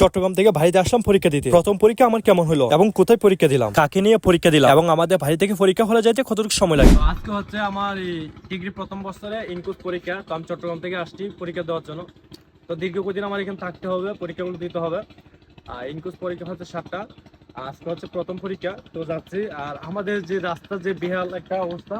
চট্টগ্রাম থেকে ভাইতে আসলাম পরীক্ষা দিতে। প্রথম পরীক্ষা আমার কেমন হলো এবং কোথায় পরীক্ষা দিলাম? কাকে নিয়ে পরীক্ষা দিলাম? এবং আমাদের ভাই থেকে পরীক্ষা হলে যাইতে কতটুকু সময় লাগে? আজকে হচ্ছে আমার ডিগ্রি প্রথম বছরে ইনকুস পরীক্ষা। তো আমি চট্টগ্রাম থেকে আসছি পরীক্ষা দেওয়ার জন্য। তো দীর্ঘ কদিন আমার এখানে থাকতে হবে পরীক্ষাগুলো দিতে হবে। আর ইনকুস পরীক্ষা হচ্ছে সাতটা। আজকে হচ্ছে প্রথম পরীক্ষা। তো যাচ্ছি আর আমাদের যে রাস্তার যে বিহাল একটা অবস্থা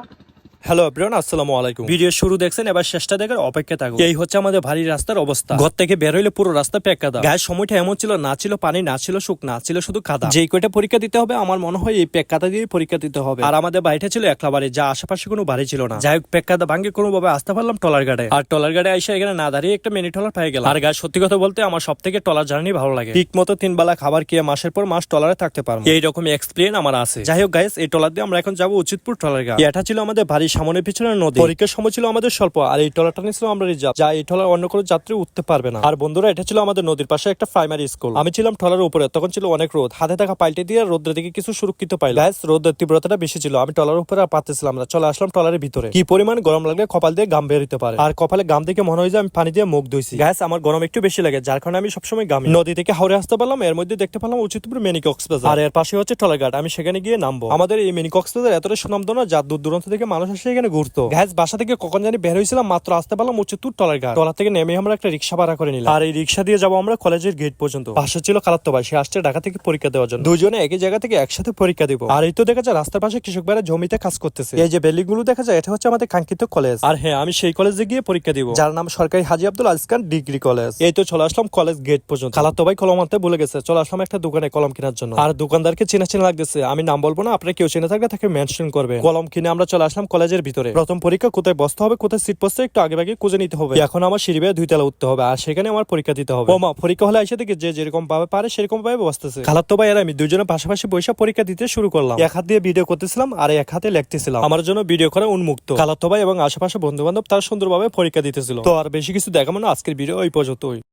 হ্যালো এভরিওয়ান, আসসালামু আলাইকুম। ভিডিও শুরু দেখছেন, এবার শেষটা দেখার অপেক্ষা থাকুন। এই হচ্ছে আমাদের ভারী রাস্তার অবস্থা। ঘর থেকে বের হইলে পুরো রাস্তা পেক কাদা গায়ের সময়টা এমন ছিল, না ছিল পানি, না ছিল সুখ, না ছিল শুধু কাদা যেই কয়টা পরীক্ষা দিতে হবে, আমার মনে হয় এই পেক কাদা দিয়ে পরীক্ষা দিতে হবে। আর আমাদের বাড়িটা ছিল একলা বাড়ি, যা আশেপাশে কোনো বাড়ি ছিল না। যাই হোক পেক কাদা ভাঙ্গে কোনো ভাবে আসতে পারলাম টলার গাড়ে। আর টলার গাড়ে এসে এখানে না দাঁড়িয়ে একটা মিনি টলার পেয়ে গেলাম। আর গায়ে সত্যি কথা বলতে আমার সব থেকে টলার জার্নি ভালো লাগে। ঠিক মতো তিন বেলা খাবার খেয়ে মাসের পর মাস টলারে থাকতে পারব। এইরকম এক্সপ্লেন আমার আছে। যাই হোক গাইস এই টলার দিয়ে আমরা এখন যাব উচিতপুর টলার গা এটা ছিল আমাদের বাড়ির সামনে পিছনে নদী। পরীক্ষার সময় ছিল আমাদের স্বল্প, আর এই টলারটা নিয়েছিলাম আমরা রিজার্ভ, যা এই টলার অন্য কোনো যাত্রী উঠতে পারবে না। আর বন্ধুরা, এটা ছিল আমাদের নদীর পাশে একটা প্রাইমারি স্কুল আমি ছিলাম টলার উপরে, তখন ছিল অনেক রোদ। হাতে থাকা পাল্টে দিয়ে রোদ্রের দিকে কিছু সুরক্ষিত ব্যাস রোদের তীব্রতাটা বেশি ছিল। আমি টলার উপরে আর পারতেছিলাম না। চলে আসলাম টলারের ভিতরে। কি পরিমাণ গরম লাগলে কপাল দিয়ে গাম বেরোতে পারে। আর কপালে গাম দেখে মনে হয় যে আমি পানি দিয়ে মুখ ধুইছি। গ্যাস আমার গরম একটু বেশি লাগে, যার কারণে আমি সবসময় গামি নদী থেকে হাওড়ে আসতে পারলাম, এর মধ্যে দেখতে পেলাম উচিতপুর মিনি কক্সবাজার আর এর পাশে হচ্ছে টলারঘাট আমি সেখানে গিয়ে নামবো। আমাদের এই মিনি কক্সবাজার এতটা সুনামধন্য না যা দূর দূরান্ত থেকে মানুষ এসে এখানে ঘুরতো। গ্যাস বাসা থেকে কখন জানি বের হয়েছিলাম, মাত্র আসতে পারলাম উচিতপুর টলারঘাট টলার থেকে নেমে আমরা একটা রিক্সা ভাড়া করে নিলাম। আর এই রিক্সা দিয়ে যাব আমরা কলেজের গেট পর্যন্ত। পাশে ছিল কালাত্তো ভাই, সে আসছে ঢাকা থেকে পরীক্ষা দেওয়ার জন্য। দুজনে একই জায়গা থেকে একসাথে পরীক্ষা দিব। আর এই তো দেখা যায় রাস্তার পাশে কৃষক ভাইরা জমিতে কাজ করতেছে। এই যে বিল্ডিংগুলো দেখা যায়, এটা হচ্ছে আমাদের কাঙ্ক্ষিত কলেজ। আর হ্যাঁ আমি সেই কলেজে গিয়ে পরীক্ষা দিব। যার নাম সরকারি হাজি আব্দুল আজিজ খান ডিগ্রি কলেজ। এই তো চলে আসলাম কলেজ গেট পর্যন্ত। খালাতো ভাই কলম আনতে ভুলে গেছে। চলে আসলাম একটা দোকানে কলম কেনার জন্য। আর দোকানদারকে চেনা চেনা লাগতেছে। আমি নাম বলব না, আপনারা কেউ চেনে থাকলে তাকে মেনশন করবে কলম কিনে আমরা চলে আসলাম কলেজের ভিতরে। প্রথম পরীক্ষা কোথায় বসতে হবে, কোথায় সিট বসতে একটু আগে আগে খুঁজে নিতে হবে। এখন আমার সিঁড়ি বেয়ে দুই তলা উঠতে হবে, আর সেখানে আমার পরীক্ষা দিতে হবে। ও মা পরীক্ষা হলে এসে থেকে যে যেরকম ভাবে পারে, সেরকম ভাবে বসতেছে। খালাতো ভাই আর আমি দুজনে পাশাপাশি বৈশা পরীক্ষা দিতে শুরু করলাম। এক হাত দিয়ে ভিডিও করতেছিলাম, আর এক হাতে লিখতেছিলাম। আমার জন্য ভিডিও করা উন্মুক্ত। খালাতো ভাই এবং আশেপাশে বন্ধু বান্ধব তারা সুন্দরভাবে পরীক্ষা দিতেছিল। তো আর বেশি কিছু দেখাবো না, আজকের ভিডিও ওই পর্যন্তই।